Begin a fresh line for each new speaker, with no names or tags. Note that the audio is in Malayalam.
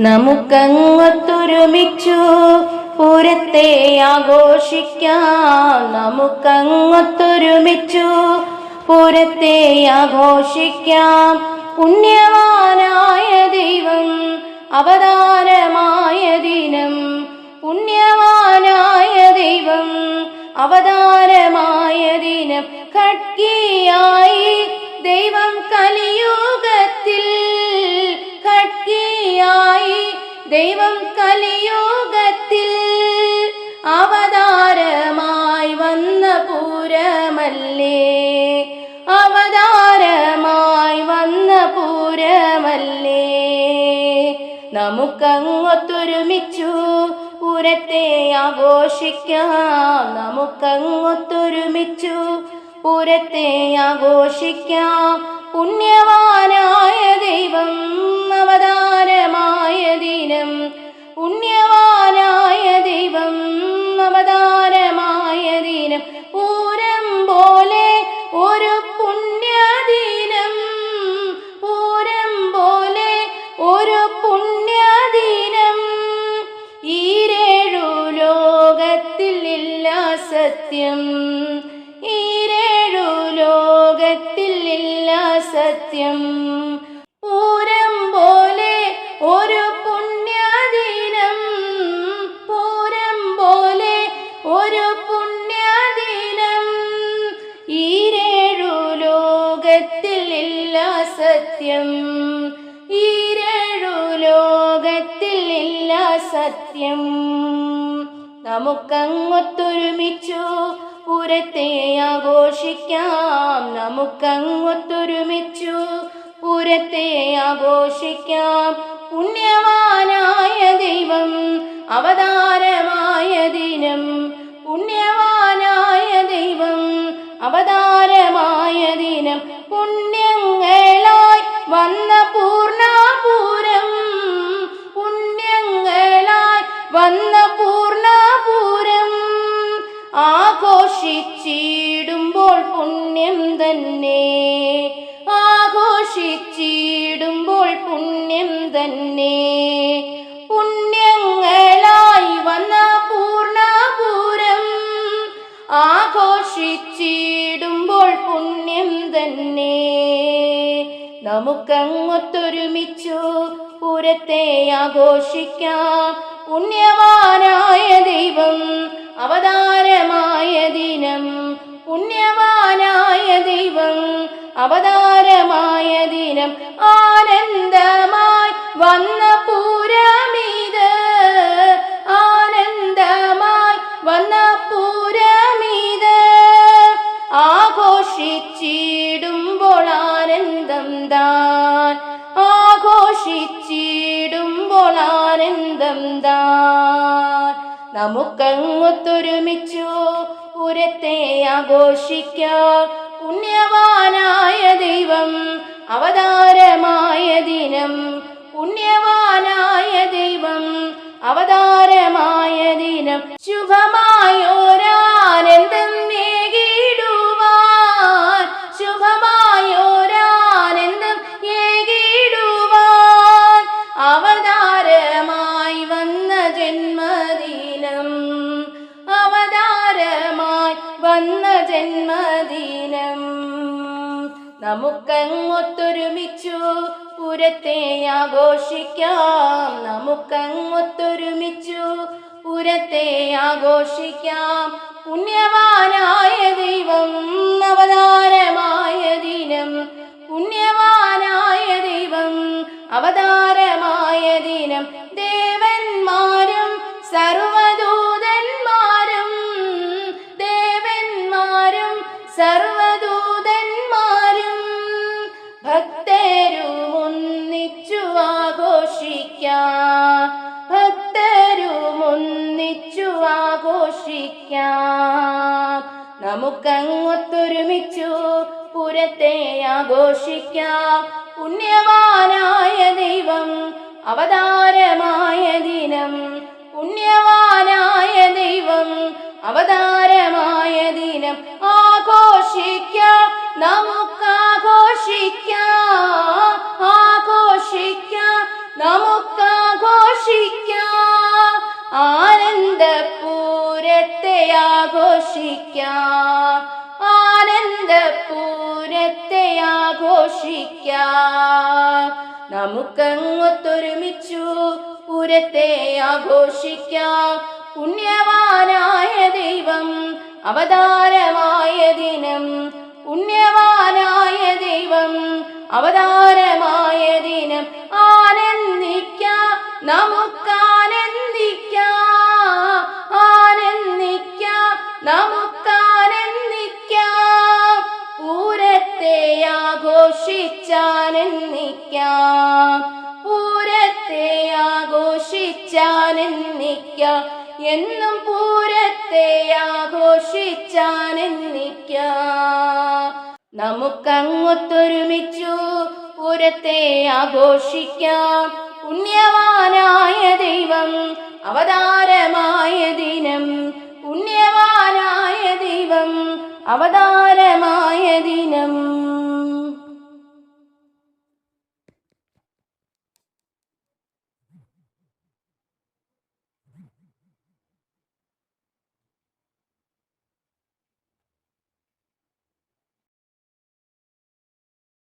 നമുക്കങ്ങൊത്തൊരുമിച്ചു പൂരത്തെ ആഘോഷിക്കാം. നമുക്കങ്ങൊത്തൊരുമിച്ചു പൂരത്തെ ആഘോഷിക്കാം. പുണ്യവാനായ ദൈവം അവതാരമായ ദിനം. പുണ്യവാനായ ദൈവം അവതാരമായ ദിനം. ഖഡ്ഗിയായി ദൈവം കലിയുഗത്തിൽ നമുക്കങ്ങൊത്തൊരുമിച്ചു. പുരത്തെ ആഘോഷിക്കാം. നമുക്കങ്ങൊത്തൊരുമിച്ചു. പുരത്തെ ആഘോഷിക്കാം. പുണ്യവാനായ ഈരേഴു ലോകത്തിൽ ഇല്ല സത്യം. പൂരം പോലെ ഒരു പൂരം പോലെ ഒരു ലോകത്തിൽ ഇല്ല സത്യം. ഈരേഴു ലോകത്തിൽ ഇല്ല സത്യം. നമുക്കങ്ങൊത്തൊരുമിച്ചു പൂരത്തെ ആഘോഷിക്കാം. നമുക്കങ്ങൊത്തൊരുമിച്ചു. പൂരത്തെ ആഘോഷിക്കാം. പുണ്യവാനായ ദൈവം അവതാരമായ ദിനം. പുണ്യവാനായ ദൈവം അവതാരമായ ദിനം. പുണ്യങ്ങളായി പുണ്യം തന്നെ. പുണ്യങ്ങളായി വന്ന പൂർണപൂരം ആഘോഷിച്ചിടുമ്പോൾ പുണ്യം തന്നെ. നമുക്കങ്ങൊത്തൊരുമിച്ചു പൂരത്തെ ആഘോഷിക്കാം. പുണ്യവാനായ ദൈവം അവതാരമായ ദിനം. പുണ്യവാനായ ദൈവം അവതാരമായ ദിനം. ആനന്ദമായി ആനന്ദം താൻ. നമുക്കങ്ങൊത്തൊരുമിച്ചു പുരത്തെ ആഘോഷിക്കാം. പുണ്യവാനായ ദൈവം അവതാരമായ ദിനം നമുക്കങ്ങൊത്തൊരുമിച്ചു പുരത്തെ ആഘോഷിക്കാം. നമുക്കങ്ങൊത്തൊരുമിച്ചു പുരത്തെ ആഘോഷിക്കാം. പുണ്യവാനായ ആഘോഷിക്കാം. നമുക്കങ്ങൊത്തൊരുമിച്ചു പുരത്തെ ആഘോഷിക്കാം. പുണ്യവാനായ ദൈവം അവതാരമായ ദിനം. പുണ്യവാനായ ദൈവം അവതാരമായ ദിനം. ആഘോഷിക്കാം. നമുക്കാഘോഷിക്കാം. ആഘോഷിക്കാം. നമുക്കങ്ങൊത്തൊരുമിച്ചു പൂരത്തെ ആഘോഷിക്കാം. പുണ്യവാനായ ദൈവം അവതാരമായ ദിനം. പുണ്യവാനായ ദൈവം അവതാരമായ ദിനം. ആനന്ദിക്കാം നമുക്കാനന്ദിക്കാം. ആനന്ദിക്ക നമുക്കാനന്ദിക്കാം ആഘോഷിച്ചാനന്ദിക്കാം പൂരത്തെ ആഘോഷിച്ചാനെന്നിക്കാം. എന്നും പൂരത്തെ ആഘോഷിച്ചാനെന്നിക്കാം. നമുക്കങ്ങൊത്തൊരുമിച്ചു പൂരത്തെ ആഘോഷിക്കാം. പുണ്യവാനായ ദൈവം അവതാരമായ ദിനം. പുണ്യവാനായ ദൈവം അവതാരമായ ദിനം.